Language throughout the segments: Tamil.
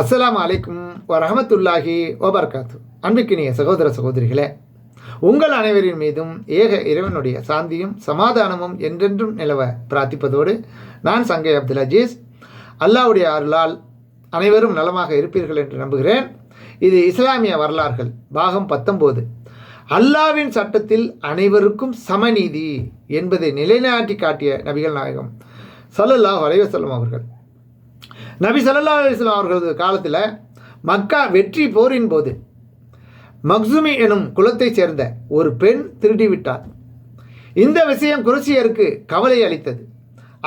அஸ்ஸலாமு அலைக்கும் வரஹமத்துல்லாஹி ஓபர்காத்து அன்பிக்கினிய சகோதர சகோதரிகளே உங்கள் அனைவரின் மீதும் ஏக இறைவனுடைய சாந்தியும் சமாதானமும் என்றென்றும் நிலவ பிரார்த்திப்பதோடு நான் சங்கை அப்துல் அஜீஸ். அல்லாவுடைய அருளால் அனைவரும் நலமாக இருப்பீர்கள் என்று நம்புகிறேன். இது இஸ்லாமிய வரலாறுகள். பாகம் பத்தொம்போது அல்லாவின் சட்டத்தில் அனைவருக்கும் சமநீதி என்பதை நிலைநாட்டி காட்டிய நபிகள் நாயகம் சல்லுல்லாஹ் வலைவசல்லம் அவர்கள். நபி சல்லா அலிஸ்லாம் அவர்களது காலத்தில் மக்கா வெற்றி போரின் போது மக்சுமி எனும் குலத்தைச் சேர்ந்த ஒரு பெண் திருடிவிட்டார். இந்த விஷயம் குரசியருக்கு கவலை அளித்தது.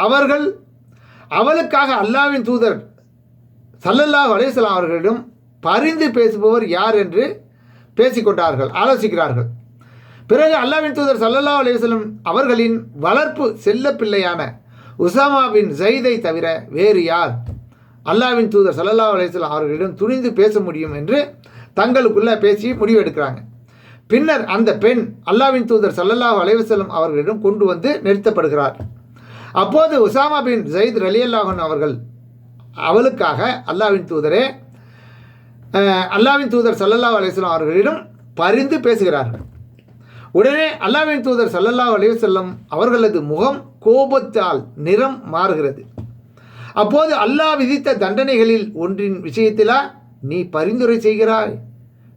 அவர்கள் அவளுக்காக அல்லாவின் தூதர் சல்லல்லாஹ் அலேஸ்லாம் அவர்களிடம் பரிந்து பேசுபவர் யார் என்று பேசிக்கொண்டார்கள் ஆலோசிக்கிறார்கள். பிறகு அல்லாவின் தூதர் சல்லல்லா அலேஸ்லம் அவர்களின் வளர்ப்பு செல்ல பிள்ளையான உசாமா பின் ஜெயிதை தவிர வேறு யார்? அல்லாவின் தூதர் சல்லல்லா அலைஹிஸ்ஸலாம் அவர்களிடம் துணிந்து பேச முடியும் என்று தங்களுக்குள்ளே பேசி முடிவெடுக்கிறாங்க. பின்னர் அந்த பெண் அல்லாவின் தூதர் சல்லல்லா அலைவசல்லம் அவர்களிடம் கொண்டு வந்து நிறுத்தப்படுகிறார். அப்போது உசாமா பின் ஜயித் ரலியல்லாஹன் அவர்கள் அவளுக்காக அல்லாவின் தூதரே அல்லாவின் தூதர் சல்லல்லா அலைவசல்லம் அவர்களிடம் பரிந்து பேசுகிறார்கள். உடனே அல்லாவின் தூதர் சல்லல்லா அலைவசல்லம் அவர்களது முகம் கோபத்தால் நிறம் மாறுகிறது. அப்போது அல்லாஹ் விதித்த தண்டனைகளில் ஒன்றின் விஷயத்திலா நீ பரிந்துரை செய்கிறாய்.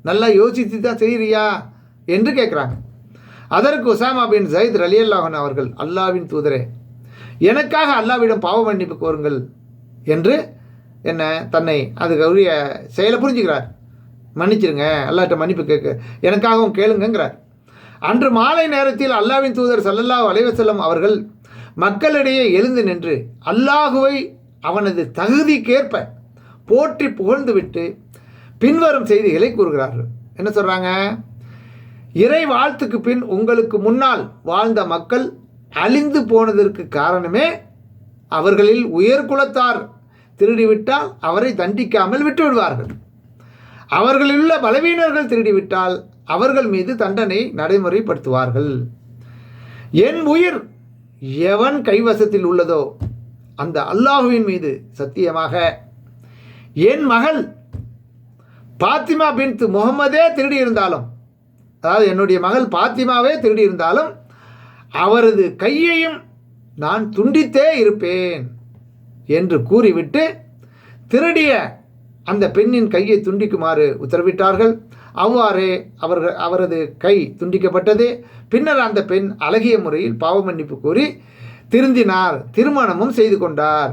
நல்லா யோசித்து தான் செய்கிறியா என்று கேட்குறாங்க. அதற்கு உசாமா பின் ஜயித் ரலியல்லாஹன் அவர்கள் அல்லாவின் தூதரே எனக்காக அல்லாவிடம் பாவ மன்னிப்பு கோருங்கள் என்று என்ன தன்னை அதுக்கு உரிய செயலை புரிஞ்சுக்கிறார். மன்னிச்சிருங்க அல்லாட்ட மன்னிப்பு கேட்க எனக்காகவும் கேளுங்கிறார் அன்று மாலை நேரத்தில் அல்லாவின் தூதர் சல்லல்லா அலைவசல்லம் அவர்கள் மக்களிடையே எழுந்து நின்று அல்லாஹுவை அவனது தகுதிக்கேற்ப போற்றி புகழ்ந்துவிட்டு பின்வரும் செய்திகளை கூறுகிறார்கள். என்ன சொல்கிறாங்க இறை வாழ்த்துக்கு பின் உங்களுக்கு முன்னால் வாழ்ந்த மக்கள் அழிந்து போனதற்கு காரணமே அவர்களில் உயர்குலத்தார் திருடிவிட்டால் அவரை தண்டிக்காமல் விட்டு விடுவார்கள் அவர்களிலுள்ள பலவீனர்கள் திருடிவிட்டால் அவர்கள் மீது தண்டனை நடைமுறைப்படுத்துவார்கள். என் உயிர் எவன் கைவசத்தில் உள்ளதோ அந்த அல்லாஹுவின் மீது சத்தியமாக. என் மகள் பாத்திமா பின் முகமதே திருடி இருந்தாலும் அதாவது என்னுடைய மகள் பாத்திமாவே திருடி இருந்தாலும் அவரது கையையும் நான் துண்டித்தே இருப்பேன் என்று கூறிவிட்டு திருடிய அந்த பெண்ணின் கையை துண்டிக்குமாறு உத்தரவிட்டார்கள். அவ்வாறே அவர்கள் அவரது கை துண்டிக்கப்பட்டது. பின்னர் அந்த பெண் அழகிய முறையில் பாவ மன்னிப்பு கூறி திருந்தினார் திருமணமும் செய்து கொண்டார்.